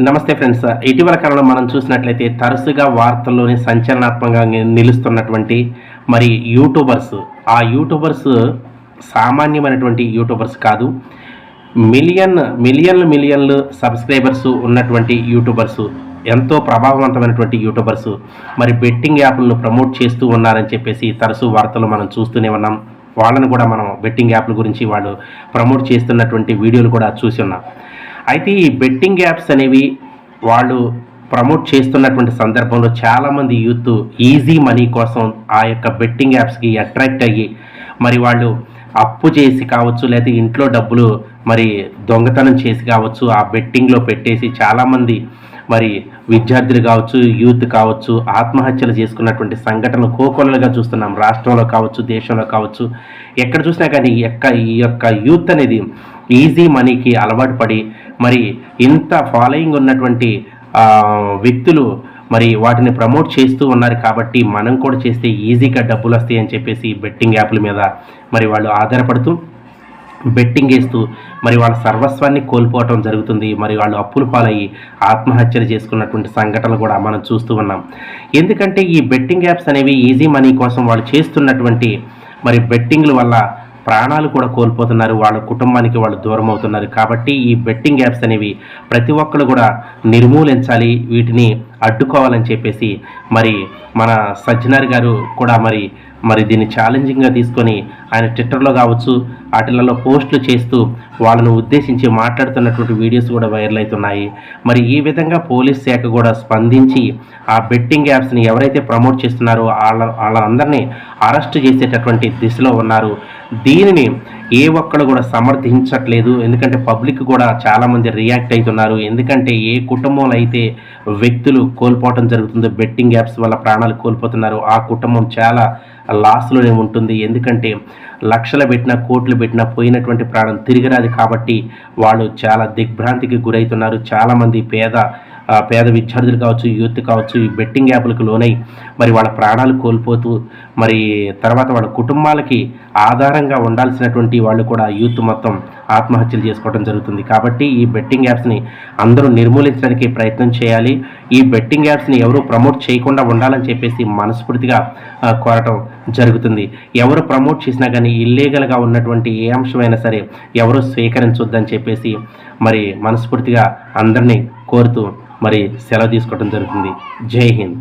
నమస్తే ఫ్రెండ్స్. ఇటీవల కాలంలో మనం చూసినట్లయితే తరచుగా వార్తల్లోని సంచలనాత్మకంగా నిలుస్తున్నటువంటి మరి యూట్యూబర్స్. ఆ యూట్యూబర్స్ సామాన్యమైనటువంటి యూట్యూబర్స్ కాదు. మిలియన్ మిలియన్లు మిలియన్లు సబ్స్క్రైబర్స్ ఉన్నటువంటి యూట్యూబర్స్. ఎంతో ప్రభావవంతమైనటువంటి యూట్యూబర్స్. మరి బెట్టింగ్ యాప్లను ప్రమోట్ చేస్తూ ఉన్నారని చెప్పేసి తరచు వార్తలు మనం చూస్తూనే ఉన్నాం. వాళ్ళను కూడా మనం బెట్టింగ్ యాప్ల గురించి వాళ్ళు ప్రమోట్ చేస్తున్నటువంటి వీడియోలు కూడా చూసి ఉన్నాం. అయితే ఈ బెట్టింగ్ యాప్స్ అనేవి వాళ్ళు ప్రమోట్ చేస్తున్నటువంటి సందర్భంలో చాలామంది యూత్ ఈజీ మనీ కోసం ఆ యొక్క బెట్టింగ్ యాప్స్కి అట్రాక్ట్ అయ్యి మరి వాళ్ళు అప్పు చేసి కావచ్చు లేదా ఇంట్లో డబ్బులు మరి దొంగతనం చేసి కావచ్చు ఆ బెట్టింగ్లో పెట్టేసి చాలామంది మరి విద్యార్థులు కావచ్చు యూత్ కావచ్చు ఆత్మహత్యలు చేసుకున్నటువంటి సంఘటనలు కోకొల్లలుగా చూస్తున్నాం. రాష్ట్రంలో కావచ్చు దేశంలో కావచ్చు. ఎక్కడ చూసినా కానీ యొక్క ఈ యొక్క యూత్ అనేది ఈజీ మనీకి అలవాటు పడి మరి ఇంత ఫాలోయింగ్ ఉన్నటువంటి వ్యక్తులు మరి వాటిని ప్రమోట్ చేస్తూ ఉన్నారు కాబట్టి మనం కూడా చేస్తే ఈజీగా డబ్బులు వస్తాయి అని చెప్పేసి బెట్టింగ్ యాప్ల మీద మరి వాళ్ళు ఆధారపడుతూ బెట్టింగ్ వేస్తూ మరి వాళ్ళ సర్వస్వాన్ని కోల్పోవటం జరుగుతుంది. మరి వాళ్ళు అప్పులు పాలయ్యి ఆత్మహత్యలు చేసుకున్నటువంటి సంఘటనలు కూడా మనం చూస్తూ ఉన్నాం. ఎందుకంటే ఈ బెట్టింగ్ యాప్స్ అనేవి ఈజీ మనీ కోసం వాళ్ళు చేస్తున్నటువంటి మరి బెట్టింగ్ల వల్ల ప్రాణాలు కూడా కోల్పోతున్నారు. వాళ్ళ కుటుంబానికి వాళ్ళు దూరం అవుతున్నారు. కాబట్టి ఈ బెట్టింగ్ యాప్స్ అనేవి ప్రతి ఒక్కరు కూడా నిర్మూలించాలి. వీటిని అడ్డుకోవాలని చెప్పేసి మరి మన సజ్జనార్ గారు కూడా మరి మరి దీన్ని ఛాలెంజింగ్గా తీసుకొని ఆయన ట్విట్టర్లో కావచ్చు వాటిలలో పోస్టులు చేస్తూ వాళ్ళను ఉద్దేశించి మాట్లాడుతున్నటువంటి వీడియోస్ కూడా వైరల్ అవుతున్నాయి. మరి ఈ విధంగా పోలీస్ శాఖ కూడా స్పందించి ఆ బెట్టింగ్ యాప్స్ని ఎవరైతే ప్రమోట్ చేస్తున్నారో వాళ్ళ వాళ్ళందరినీ అరెస్ట్ చేసేటటువంటి దిశలో ఉన్నారు. దీనిని ఏ ఒక్కడు కూడా సమర్థించట్లేదు. ఎందుకంటే పబ్లిక్ కూడా చాలామంది రియాక్ట్ అవుతున్నారు ఎందుకంటే ఏ కుటుంబంలో అయితే వ్యక్తులు కోల్పోవటం జరుగుతుందో బెట్టింగ్ యాప్స్ వల్ల ప్రాణాలు కోల్పోతున్నారు ఆ కుటుంబం చాలా లాస్లోనే ఉంటుంది. ఎందుకంటే లక్షలు పెట్టినా కోట్లు పెట్టినా పోయినటువంటి ప్రాణం తిరిగి రాదు కాబట్టి వాళ్ళు చాలా దిగ్భ్రాంతికి గురవుతున్నారు చాలామంది పేద పేద విద్యార్థులు కావచ్చు యూత్ కావచ్చు ఈ బెట్టింగ్ యాప్లకు లోనై మరి వాళ్ళ ప్రాణాలు కోల్పోతూ మరి తర్వాత వాళ్ళ కుటుంబాలకి ఆధారంగా ఉండాల్సినటువంటి వాళ్ళు కూడా యూత్ మొత్తం ఆత్మహత్యలు చేసుకోవడం జరుగుతుంది. కాబట్టి ఈ బెట్టింగ్ యాప్స్ని అందరూ నిర్మూలించడానికి ప్రయత్నం చేయాలి. ఈ బెట్టింగ్ యాప్స్ని ఎవరు ప్రమోట్ చేయకుండా ఉండాలని చెప్పేసి మనస్ఫూర్తిగా కోరటం జరుగుతుంది. ఎవరు ప్రమోట్ చేసినా కానీ ఇల్లీగల్గా ఉన్నటువంటి ఏ అంశమైనా సరే ఎవరు స్వీకరించొద్దని చెప్పేసి మరి మనస్ఫూర్తిగా అందరినీ కోరుతూ మరి సెలవు తీసుకోవడం జరుగుతుంది. జై హింద్.